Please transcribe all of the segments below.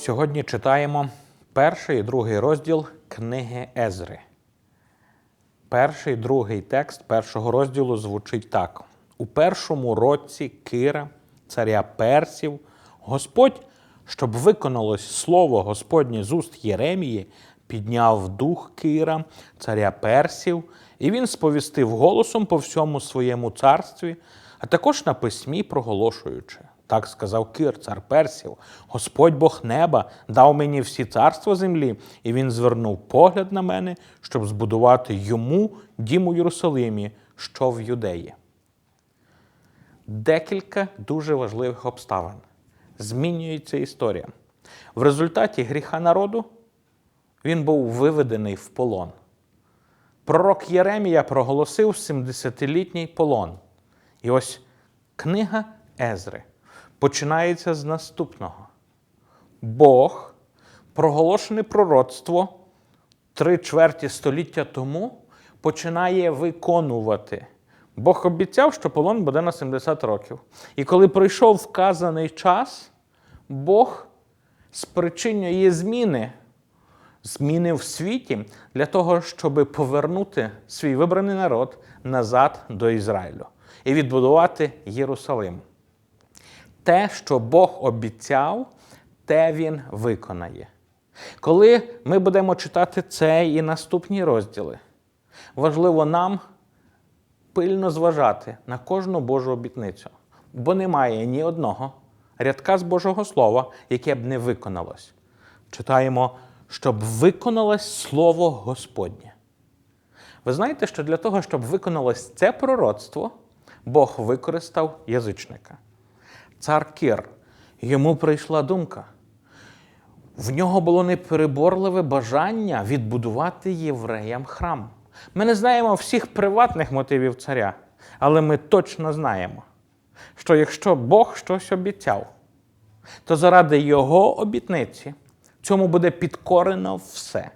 Сьогодні читаємо перший і другий розділ книги Езри. Перший другий текст першого розділу звучить так: у першому році Кира, царя Персів, Господь, щоб виконалось слово Господнє з уст Єремії, підняв дух Кира, царя Персів, і він сповістив голосом по всьому своєму царстві, а також на письмі проголошуючи. Так сказав Кир, цар Персів, Господь Бог неба дав мені всі царства землі, і він звернув погляд на мене, щоб збудувати йому дім у Єрусалимі, що в Юдеї. Декілька дуже важливих обставин. Змінюється історія. В результаті гріха народу він був виведений в полон. Пророк Єремія проголосив 70-літній полон. І ось книга Езри починається з наступного. Бог, проголошене пророцтво три чверті століття тому, починає виконувати. Бог обіцяв, що полон буде на 70 років. І коли пройшов вказаний час, Бог спричинює зміни, зміни в світі для того, щоб повернути свій вибраний народ назад до Ізраїлю і відбудувати Єрусалим. Те, що Бог обіцяв, те Він виконає. Коли ми будемо читати цей і наступні розділи, важливо нам пильно зважати на кожну Божу обітницю, бо немає ні одного рядка з Божого Слова, яке б не виконалось. Читаємо, щоб виконалось Слово Господнє. Ви знаєте, що для того, щоб виконалось це пророцтво, Бог використав язичника. Цар Кир, йому прийшла думка. В нього було непереборливе бажання відбудувати євреям храм. Ми не знаємо всіх приватних мотивів царя, але ми точно знаємо, що якщо Бог щось обіцяв, то заради його обітниці цьому буде підкорено все,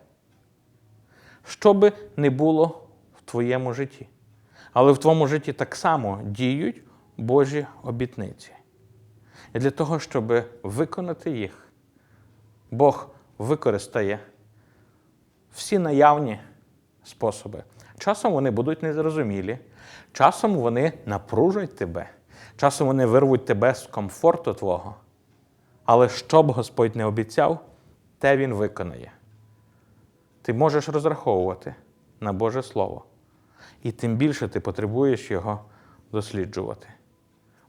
що би не було в твоєму житті. Але в твоєму житті так само діють Божі обітниці. І для того, щоб виконати їх, Бог використає всі наявні способи. Часом вони будуть незрозумілі, часом вони напружать тебе, часом вони вирвуть тебе з комфорту твого. Але що б Господь не обіцяв, те Він виконає. Ти можеш розраховувати на Боже Слово. І тим більше ти потребуєш його досліджувати,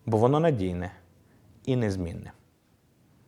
бо воно надійне і незмінне.